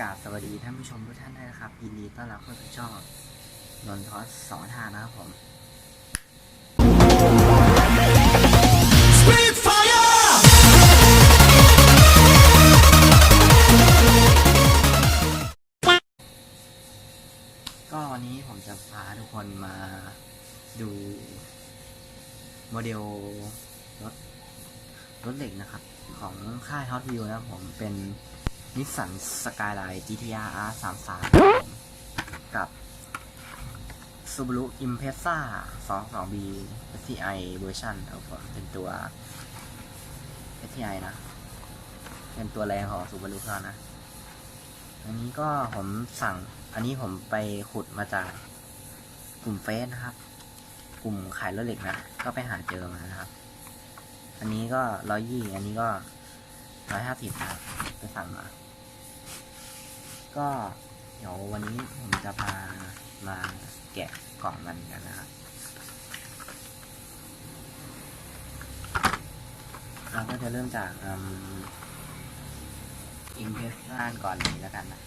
กราบสวัสดีท่านผู้ชมทุกท่านด้วยนะครับ ยินดีต้อนรับเข้าสู่ช่องนนทอสสองทานนะครับผม ก็วันนี้ผมจะพาทุกคนมาดู โมเดลรถรถเหล็กนะครับ ของค่าย Hot Wheels นะครับผมเป็น นิสสันสกายไลน์ GTR R33 กับผมกับ Subaru Impreza 22B STI เวอร์ชันครับผมเป็นตัว STI นะ เป็นตัวแรงของ Subaru เขานะ อันนี้ก็ผมสั่ง อันนี้ผมไปขุดมาจากกลุ่มเฟซนะครับ กลุ่มขายรถเหล็กนะ ก็ไปหาเจอมานะครับ อันนี้ก็ร้อยยี่ อันนี้ก็ร้อยห้าสิบนะไปสั่งมา ก็เดี๋ยววันนี้ผมจะพามาแกะกล่องมันกันนะครับเราก็จะเริ่มจากอินเพสซานก่อนเลยแล้วกันนะ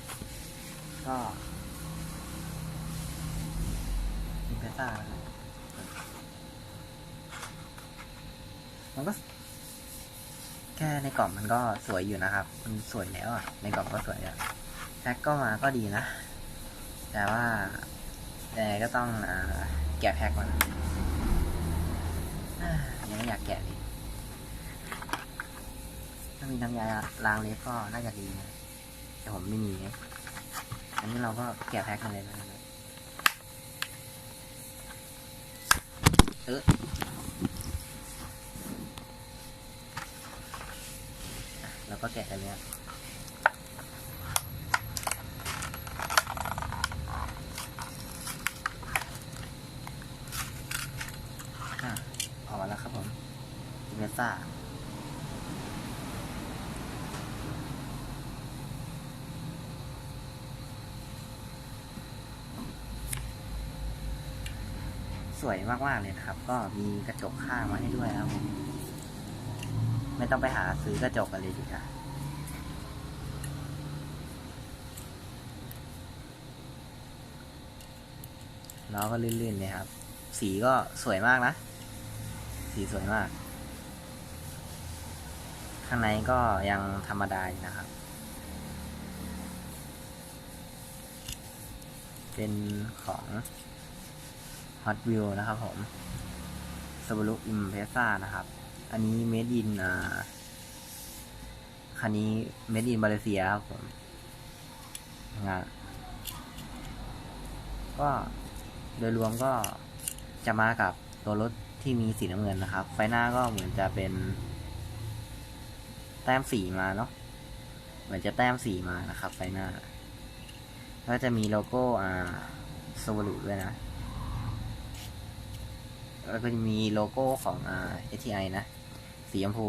ก็อินเพสซ่ามันก็ แค่ในกล่องมันก็สวยอยู่นะครับ มันสวยแล้วอะ ในกล่องก็สวยอะ แพ็คก็มาก็ดีนะ แต่ว่าแต่ก็ต้องอแกะแพ็ก่อนอ่ายังไม่อยากแกะเลยถ้ามีน้ำยาล้างเล็บก็น่าจะดีนะแต่ผมไม่มีอันนี้เราก็แกะแพ็คกันเลยนะเอออะเราก็แกะกันเลยครับอะออกมาแล้วครับผมเม ซ่าสวยมากๆเลยนะครับ ก็มีกระจกข้างมาให้ด้วยครับไม่ต้องไปหาซื้อกระจกกันเลยดีกว่าล้อก็ลื่นๆเลยครับ สีก็สวยมากนะ สีสวยมาก ข้างในก็ยังธรรมดาอยู่นะครับ เป็นของ Hot Wheel นะครับผม Subaru Impreza นะครับ อันนี้ Made in อ่าคันนี้ Made in มาเลเซียครับผมงานก็โดยรวมก็จะมากับตัวรถที่มีสีน้ำเงินนะครับ ไฟหน้าก็เหมือนจะเป็น แต้มสีมาเนาะเหมือนจะแต้มสีมานะครับไฟหน้าแล้วจะมีโลโก้อ่า Subaru ด้วยนะแล้วก็จะมีโลโก้ของอ่า ATI นะ สีชมพู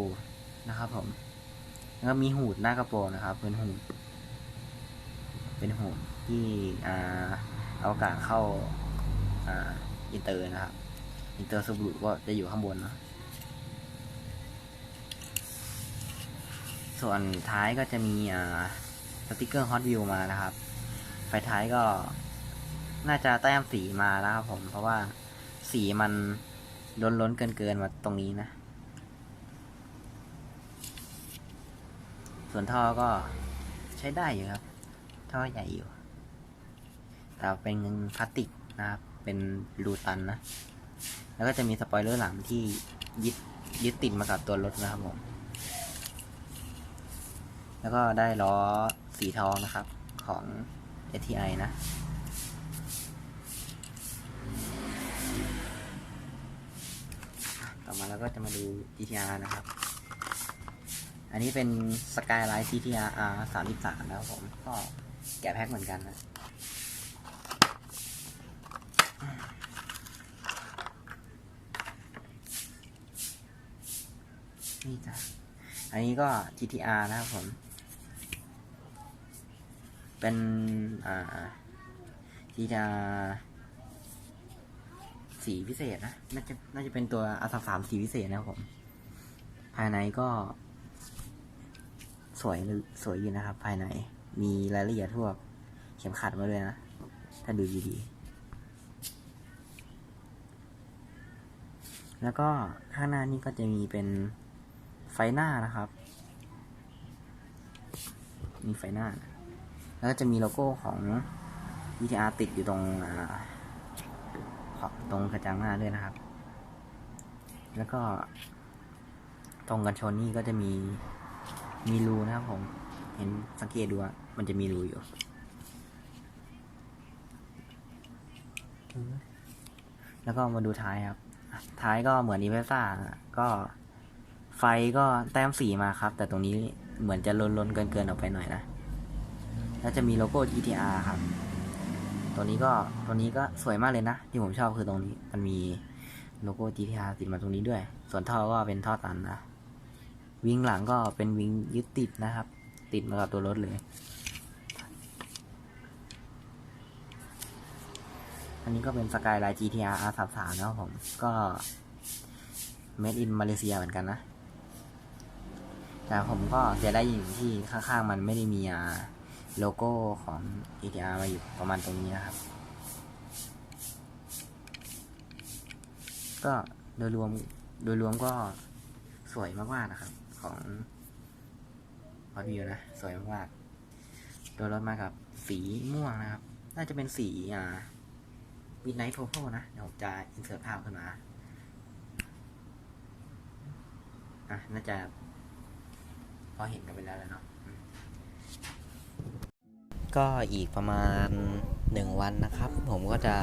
นะครับผม แล้วก็มีหูดหน้ากระโปรงนะครับ เป็นหูด เป็นหูดที่อ่าเอาอากาศเข้าอ่าอินเตอร์นะครับ อินเตอร์ซูบรุก็จะอยู่ข้างบนเนาะ ส่วนท้ายก็จะมีสติกเกอร์ฮอตวิวมานะครับ ไฟท้ายก็น่าจะแต้มสีมาแล้วครับผม เพราะว่าสีมันล้นล้นเกินเกินมาตรงนี้นะ ส่วนท่อก็ใช้ได้อยู่ครับ ท่อใหญ่อยู่ แต่เป็นพลาสติกนะครับ เป็นรูตันนะ แล้วก็จะมีสปอยเลอร์หลังที่ยึดยึดติดมากับตัวรถนะครับผม แล้วก็ได้ล้อสีทองนะครับของ ATI นะ ต่อมาเราก็จะมาดู GTR นะครับ อันนี้เป็น Skyline GTR R 33นะครับผม ก็แกะแพ็คเหมือนกันนะนี่จ้ะ อันนี้ก็ GTR นะครับผม เป็นอ่า GTR สีพิเศษนะ น่าจะ น่าจะเป็นตัวอาสาสามสีพิเศษนะครับผม ภายในก็ สวยเลยสวยอยู่นะครับ ภายใน มีรายละเอียดพวกเข็มขัดมาด้วยนะ ถ้าดูดีๆ แล้วก็ข้างหน้านี่ก็จะมีเป็นไฟหน้านะครับ มีไฟหน้า แล้วก็จะมีโลโก้ของ VTR ติดอยู่ตรงอ่าขอบตรงกระจังหน้าด้วยนะครับ แล้วก็ ตรงกันชนนี่ก็จะมีมีรูนะครับผม เห็นสังเกตดูว่ามันจะมีรูอยู่ แล้วก็มาดูท้ายครับ ท้ายก็เหมือนอีเวซ่าก็ไฟก็แต้มสีมาครับ แต่ตรงนี้เหมือนจะลนๆเกินๆออกไปหน่อยนะ แล้วจะมีโลโก้ GTR ครับ ตัวนี้ก็ตัวนี้ก็สวยมากเลยนะ ที่ผมชอบคือตรงนี้ มันมีโลโก้ GTR ติดมาตรงนี้ด้วย ส่วนท่อก็เป็นท่อตันนะ วิงหลังก็เป็นวิงยึดติดนะครับ ติดมากับตัวรถเลย อันนี้ก็เป็นสกายไลน์ GTR R33 นะครับผม ก็ made in มาเลเซียเหมือนกันนะ แต่ผมก็เสียได้อยู่ที่ข้างๆมันไม่ได้มีอ่า โลโก้ของ GTR มาอยู่ประมาณตรงนี้นะครับ ก็โดยรวมโดยรวมก็สวยมากๆนะครับ ของพอดวิวนะ สวยมากๆโดยรถมากับสีม่วงนะครับ น่าจะเป็นสีอ่าวินไนท์โพโพนะ เดี๋ยวผมจะอินเสิร์ตภาพขึ้นมาอะน่าจะพอเห็นกันไปแล้วแล้วเนาะ ก็อีกประมาณหนึ่งวันนะครับ ผมก็จะ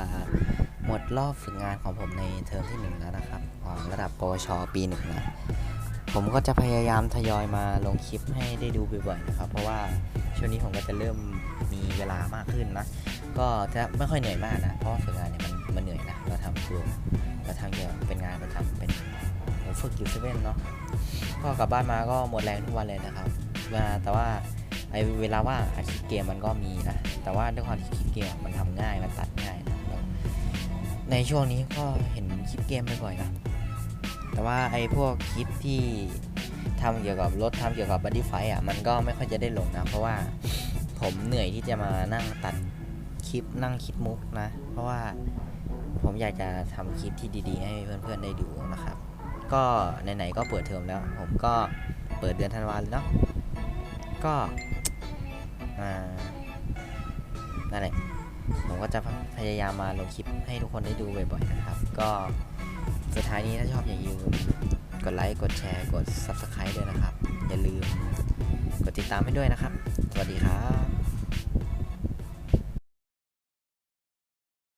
หมดรอบฝึกงานของผมในเทอมที่หนึ่งแล้วนะครับของระดับปวชปีหนึ่งนะผมก็จะพยายามทยอยมาลงคลิปให้ได้ดูบ่อยๆนะครับ เพราะว่าช่วงนี้ผมก็จะเริ่มมีเวลามากขึ้นนะก็จะไม่ค่อยเหนื่อยมากนะเพราะฝึกงานเนี่ยมันมันเหนื่อยนะเราทำคือเราทำเกี่ยวกับเป็นงานเราทำเป็นผมฝึกอยู่เซเว่นเนาะก็กลับบ้านมาก็หมดแรงทุกวันเลยนะครับเวลาแต่ว่า ไอเวลาว่างอาคลิปเกมมันก็มีนะ แต่ว่าด้วยความที่คลิปเกมมันทำง่ายมันตัดง่ายนะในช่วงนี้ก็เห็นคลิปเกมบ่อยๆนะ แต่ว่าไอพวกคลิปที่ทำเกี่ยวกับรถทำเกี่ยวกับบัดดี้ไฟอะมันก็ไม่ค่อยจะได้ลงนะ เพราะว่าผมเหนื่อยที่จะมานั่งตัดคลิปนั่งคิดมุกนะ เพราะว่าผมอยากจะทำคลิปที่ดีๆ ให้เพื่อนๆได้ดูนะครับ ก็ไหนๆก็เปิดเทอมแล้ว ผมก็เปิดเดือนธันวาเลยเนาะก็ อ่านั่นแหละผมก็จะพยายามมาลงคลิปให้ทุกคนได้ดูบ่อยๆนะครับ ก็สุดท้ายนี้ถ้าชอบอย่าลืมกดไลค์กดแชร์กด Subscribe ด้วยนะครับ อย่าลืมกดติดตามให้ด้วยนะครับ สวัสดีครับ